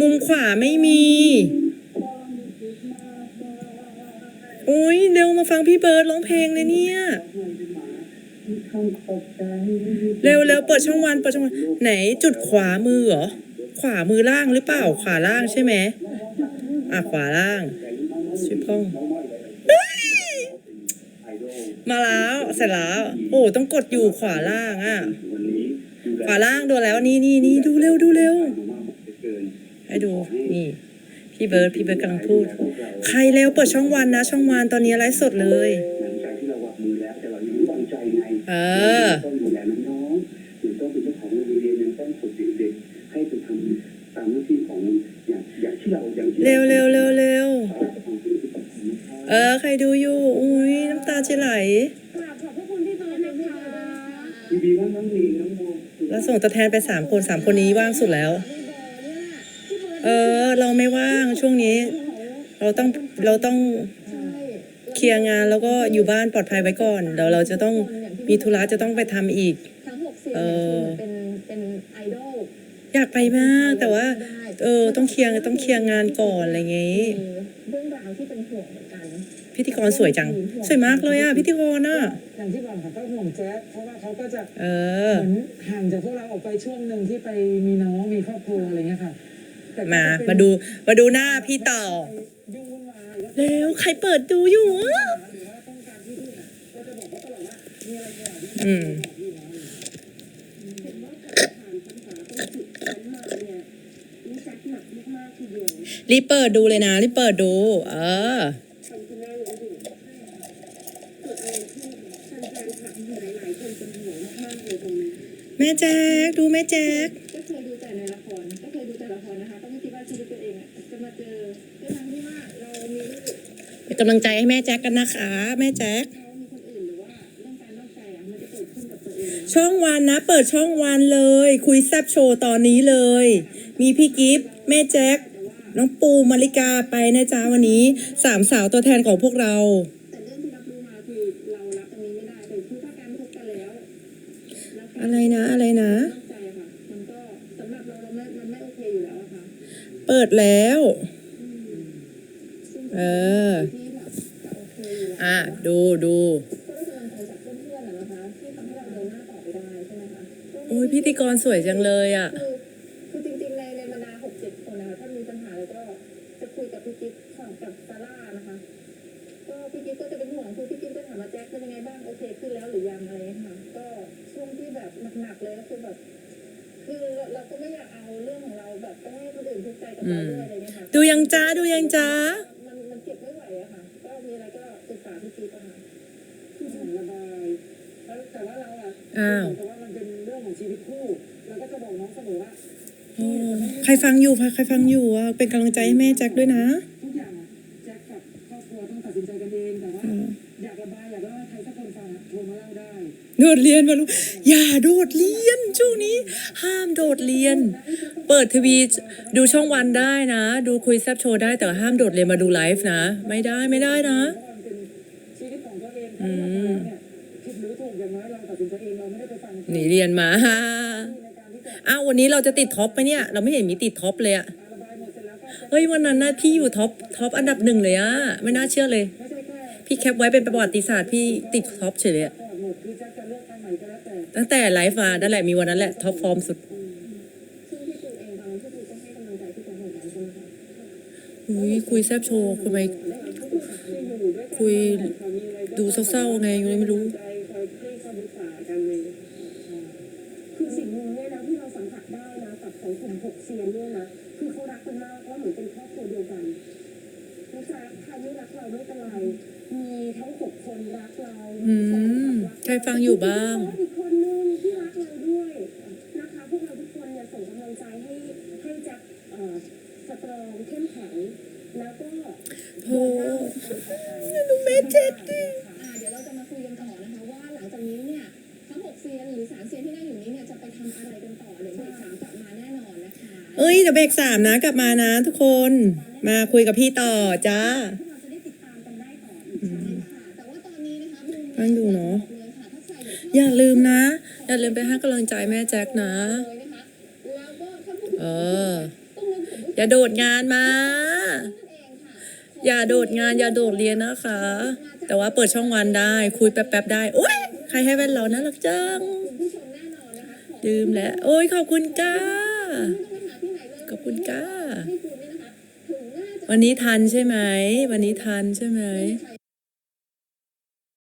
มุมขวาไม่มีโอ้ยเร็วมาฟังพี่เบิร์ดร้องเพลงเลยเนี่ย เร็วเร็วเปิดช่องวันเปิดช่องวัน ไหนจุดขวามือเหรอ ขวามือล่างหรือเปล่า ขวาล่างใช่ไหมอะขวาล่างชิพองมาแล้วเสร็จแล้ว โอ้ต้องกดอยู่ขวาล่างอะ ขวาล่างดูแล้วนี่นี่นี่ดูเร็วดูเร็ว ให้ดูนี่พี่เบิร์ดพี่เบิร์ดกำลังพูด ใครเร็วเปิดช่องวันนะ ช่องวันตอนนี้ไลฟ์สดเลยหลังจากที่เราวางมือแล้วแต่เรายังไม่วางใจไงเออต้องดูแลน้องๆหรือต้องเป็นเจ้าของโรงเรียนยังต้องฝึกเด็กๆให้ไปทำตามหน้าที่ของอย่างอย่างที่เราอย่างที่เร็วเร็วเร็วเร็วเราจะทำสิ่งที่สำคัญนะครับเออ ใครดูอยู่ อุ้ยน้ำตาจะไหลกราบขอบพระคุณที่เบิร์ดนะคะยินดีว่าน้องลีน้องโมแล้วส่งตัวแทนไปสามคนสามคนนี้ว่างสุดแล้ว เออ เราไม่ว่างช่วงนี้ เราต้องเราต้องใช่เคลียร์งานแล้วก็อยู่บ้านปลอดภัยไว้ก่อน เดี๋ยวเราจะต้องมีธุระจะต้องไปทำอีก ทั้งหกเสียงเอเนี่ยอคือเป็นเป็นไอดอลอยากไปมากแต่ว่าเออ ต้องเคลียร์ต้องเคลียร์งานก่อนอะไรเงี้ยมีเรื่องราวที่เป็นห่วงเหมือนกัน พิธีกรสวยจัง สวยมากเลยอะ พิธีกรอะ อย่างที่บอกค่ะก็ห่วงแจ๊สเพราะว่าเขาก็จะเอเหอ มือนห่างจากพวกเราออกไปช่วงหนึ่งที่ไปมีน้องมีครอบครัวอะไรเงี้ยค่ะแต่ก็ มา มาดู มาดูหน้าพี่ต่อ แล้วใครเปิดดูอยู่ อือริเขาตลอดว่ามีอะไรอยากที่อืมบเปิดดูเลยนะรีบเปิดดู เออแม่แฟนๆคลับหลายๆคนเป็นห่วงมากๆเลยตรงนี้แม่แจ๊กดูแม่แจ๊ก ชีวิตตัวเองอะจะมาเจอด้วยทั้งที่ว่าเรามีลูกเป็นกำลังใจให้แม่แจ๊กกันนะคะ แม่แจ๊กเขามีคนอื่นหรือว่าเรื่องการนอกใจอะมันจะเกิดขึ้นกับตัวเองช่องวันนะ เปิดช่องวันเลย คุยแซบโชว์ตอนนี้เลย มีพี่กิฟต์แม่แจ๊กน้องปูมาริกาไปนะจ๊ะวันนี้สามสาวตัวแทนของพวกเรา แต่เรื่องที่รับรู้มาคือเรารับตรงนี้ไม่ได้แต่คือถ้าการพบกันแล้วแล้วอะไรนะอะไรนะ น เปิดแล้ว เออ อะ ดูดูก็ได้กำลังใจจากเพื่อนๆอะนะคะที่ทำให้เราเดินหน้าต่อไปได้ใช่ไหมคะโอ้ยพิธีกรสวยจังเลยอะคือคือจริงๆในในบรรดาหกเจ็ดคนนะคะถ้ามีปัญหาแล้วก็จะคุยกับพี่กิ๊ฟของกับซาร่านะคะ ก็พี่กิ๊ฟก็จะเป็นห่วงคือพี่กิ๊ฟก็ถามว่าแจ็คเป็นยังไงบ้างโอเคขึ้นแล้วหรือยังอะไรอย่างเงี้ยค่ะก็ช่วงที่แบบหนักๆเลยก็คือแบบ เราก็ไม่อยากเอาเรื่องของเราแบบไปให้คนอื่นทุกข์ใจกับเราด้วยอะไรเงี้ยค่ะดูยังจ้าดูยังจ้ามันมันเก็บไม่ไหวอะค่ะ ก็มีอะไรก็ปรึกษาพี่กิ๊ฟอะค่ะที่ผ่านระบายแล้วแต่ว่าเราอะอ้าวแต่ว่ามันเป็นเรื่องของชีวิตคู่เราก็จะบอกน้องเสมอว่าโอ้ใครฟังอยู่ใครฟังอยู่อะเป็นกำลังใจให้แม่แจ๊กด้วยนะทุกอย่างอะ โดดเรียนมาลูกอย่าโดดเรียนช่วงนี้ ห้ามโดดเรียน เปิดทีวีดูช่องวันได้นะ ดูคุยแซบโชว์ได้แต่ห้ามโดดเรียนมาดูไลฟ์นะ ไม่ได้ไม่ได้นะเพราะมันเป็นชีวิตของตัวเองเพราะว่าเราเนี่ยผิดหรือถูกอย่างน้อยเราตัดสินใจเองเราไม่ได้ไปฟังใครหนีเรียนมาอ้าววันนี้เราจะติดท็อปไปะเนี่ย เราไม่เห็นมีติดท็อปเลยอะเฮ้ยวันนั้นนะพี่อยู่ท็อปท็อปอันดับหนึ่งเลยอะไม่น่าเชื่อเลย พี่แคปไว้เป็นประวัติศาสตร์พี่ติดท็อปเฉยเลยอะ ต่ตั้งแต่ไลฟ์มานั่นแหละมีวันนั้นแหละท็อปฟอร์มสุดซึ่งพี่ตูเองตอนนั้นพี่ตูก็ให้กำลังใจพี่ตูเหมือนกันใช่ไหมคะอุ้ยคุยแซบโชว์คุยไปที่อยู่ด้วยกันคุยค่ะมีอะไรก็ดูเศร้าๆไงอยู่เลยไม่รู้ใจคอยให้คำปรึกษากันเลยคือสิ่งหนึ่งเนี่ยนะที่เราสัมผัสได้นะกับของกลุ่มหกเซียนเนี่ยนะคือเขารักกันมากเพราะเหมือนเป็นครอบครัวเดียวกันนะจ๊ะใครไม่รักเราไม่เป็นไรมีทั้งหกคนรักเราอืมใครฟังอยู่บ้างอีกคนนึงที่รักเราด้วยนะคะพวกเราทุกคนเนี่ยส่งกำลังใจให้ให้แจ็คเอ่อสตรองเข้ม แข็งแล้วก็โอ้ดูแม่เจ็ดดิอ่าเดี๋ยวเราจะมาคุยกันต่อนะคะว่าหลังจากนี้เนี่ยทั้งหกเซียนหรือสามเซียนที่นั่งอยู่นี้เนี่ยจะไปทำอะไรกันต่อเดี๋ยวเบรกสามกลับมาแน่นอนนะคะเอ้ยเดี๋ยวเบรกสามนะกลับมานะ ทุกคนมาคุยกับพี่ต่อจ้าพวกเราจะได้ติดตามกันได้ต่ออีกใช่ค่ะแต่ว่าตอนนี้นะคะบูมฟังอยู่เนอะเลยค่ะถ้าใครอยากอย่าลืมนะ อย่าลืมไปให้กำลังใจแม่แจ็คนะเลยนะคะแล้วก็ถ้าพูดถึงเออต้ อย่าโดดงานมา อย่าโดดงานอย่าโดดเรียนนะคะ แต่ว่าเปิดช่องวันได้ คุยแป๊บๆได้โอ๊ยใครให้แว่นเรานะรักจังคุณผู้ชมแน่นอนนะคะของดื่มแล้ว โอ้ยขอบคุณก้าขอบคุณก้าวันนี้ทันใช่ไหม วันนี้ทันใช่ไหม